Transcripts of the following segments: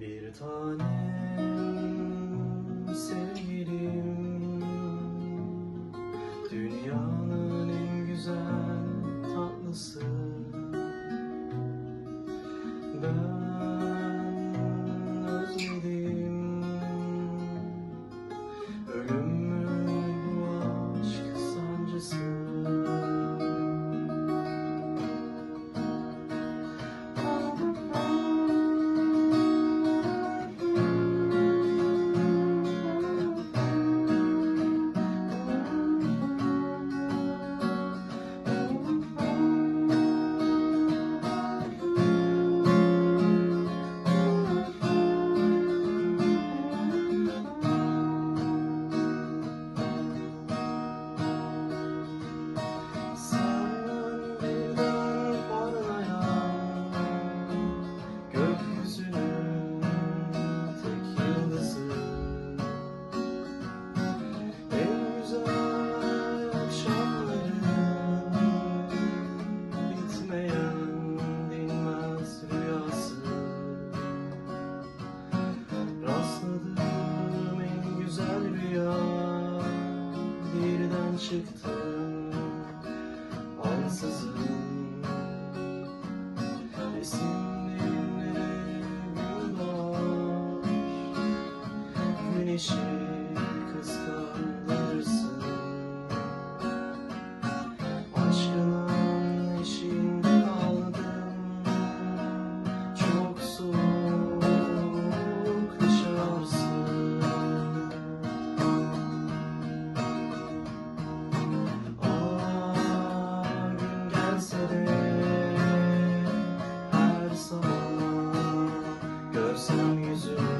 Bir tanem sevgilim. Dünyanın en güzel tatlısı. çıktın ansızın. Resimlerimde rüyalar Güneşin some music.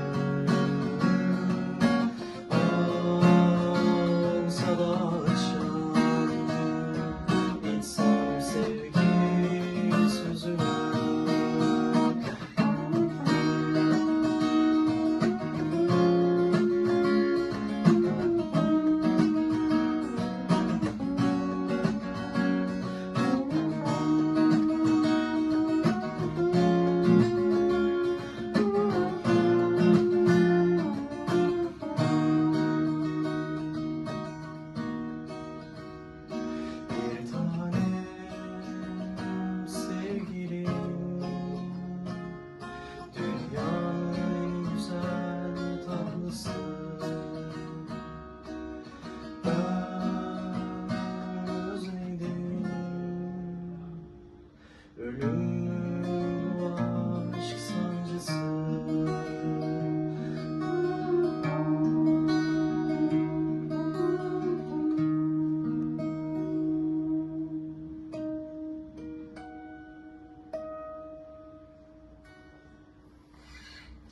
Amen.